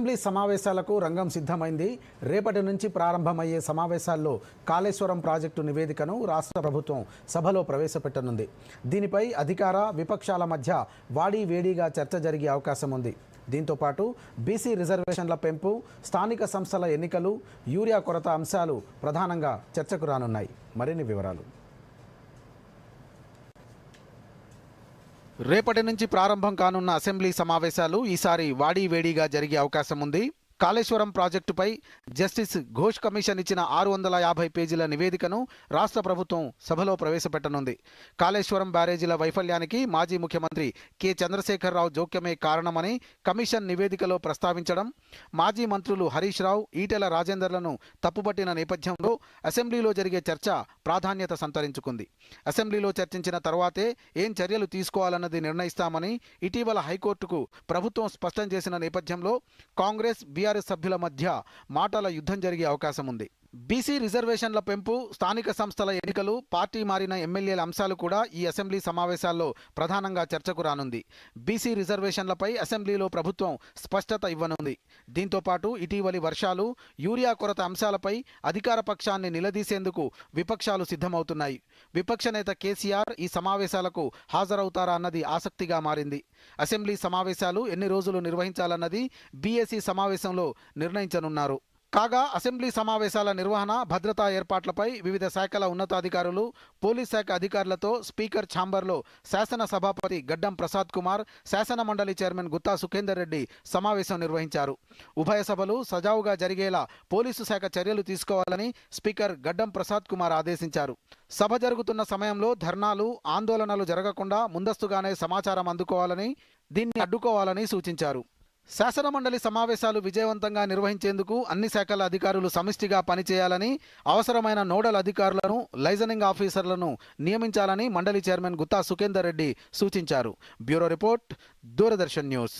Assembly సమావేశాలకు రంగం సిద్ధమైంది. రేపటి నుంచి ప్రారంభమయ్యే సమావేశాల్లో కాళేశ్వరం ప్రాజెక్టు నివేదికను రాష్ట్ర ప్రభుత్వం సభలో ప్రవేశపెట్టనుంది. దీనిపై అధికార విపక్షాల మధ్య వాడీ వేడిగా చర్చ జరిగే అవకాశం ఉంది. దీంతో పాటు బీసీ రిజర్వేషన్ల పెంపు స్థానిక సంస్థల ఎన్నికలు యూరియా కొరత అంశాలు ప్రధానంగా చర్చకు రానున్నాయి. మరిన్ని వివరాలు. రేపటి నుంచి ప్రారంభం కానున్న అసెంబ్లీ సమావేశాలు ఈసారి వాడీవేడీగా జరిగే అవకాశం ఉంది. కాళేశ్వరం ప్రాజెక్టుపై జస్టిస్ ఘోష్ కమిషన్ ఇచ్చిన ఆరు వందల యాభై పేజీల నివేదికను రాష్ట్ర ప్రభుత్వం సభలో ప్రవేశపెట్టనుంది. కాళేశ్వరం బ్యారేజీల వైఫల్యానికి మాజీ ముఖ్యమంత్రి కె. చంద్రశేఖరరావు జోక్యమే కారణమని కమిషన్ నివేదికలో ప్రస్తావించడం మాజీ మంత్రులు హరీష్ రావు ఈటెల రాజేందర్లను తప్పుపట్టిన నేపథ్యంలో అసెంబ్లీలో జరిగే చర్చ ప్రాధాన్యత సంతరించుకుంది. అసెంబ్లీలో చర్చించిన తర్వాతే ఏం చర్యలు తీసుకోవాలన్నది నిర్ణయిస్తామని ఇటీవల హైకోర్టుకు ప్రభుత్వం స్పష్టం చేసిన నేపథ్యంలో కాంగ్రెస్ టీఆర్ఎస్ సభ్యుల మధ్య మాటల యుద్ధం జరిగే అవకాశం ఉంది. బీసీ రిజర్వేషన్ల పెంపు స్థానిక సంస్థల ఎన్నికలు పార్టీ మారిన ఎమ్మెల్యేల అంశాలు కూడా ఈ అసెంబ్లీ సమావేశాల్లో ప్రధానంగా చర్చకు రానుంది. బీసీ రిజర్వేషన్లపై అసెంబ్లీలో ప్రభుత్వం స్పష్టత ఇవ్వనుంది. దీంతోపాటు ఇటీవలి వర్షాలు యూరియా కొరత అంశాలపై అధికార పక్షాన్ని నిలదీసేందుకు విపక్షాలు సిద్ధమవుతున్నాయి. విపక్ష నేత కేసీఆర్ ఈ సమావేశాలకు హాజరవుతారా అన్నది ఆసక్తిగా మారింది. అసెంబ్లీ సమావేశాలు ఎన్ని రోజులు నిర్వహించాలన్నది బీఎస్సీ సమావేశంలో నిర్ణయించనున్నారు. కాగా అసెంబ్లీ సమావేశాల నిర్వహణ భద్రతా ఏర్పాట్లపై వివిధ శాఖల ఉన్నతాధికారులు పోలీస్ శాఖ అధికారులతో స్పీకర్ ఛాంబర్లో శాసన సభాపతి గడ్డం ప్రసాద్ కుమార్ శాసన మండలి చైర్మన్ గుత్తా సుఖేందర్ రెడ్డి సమావేశం నిర్వహించారు. ఉభయ సభలు సజావుగా జరిగేలా పోలీసు శాఖ చర్యలు తీసుకోవాలని స్పీకర్ గడ్డం ప్రసాద్ కుమార్ ఆదేశించారు. సభ జరుగుతున్న సమయంలో ధర్నాలు ఆందోళనలు జరగకుండా ముందస్తుగానే సమాచారం అందుకోవాలని దీన్ని అడ్డుకోవాలని సూచించారు. శాసనమండలి సమావేశాలు విజయవంతంగా నిర్వహించేందుకు అన్ని శాఖల అధికారులు సమిష్టిగా పనిచేయాలని అవసరమైన నోడల్ అధికారులను లైజనింగ్ ఆఫీసర్లను నియమించాలని మండలి చైర్మన్ గుత్తా సుఖేందర్ రెడ్డి సూచించారు. Bureau report Doordarshan news.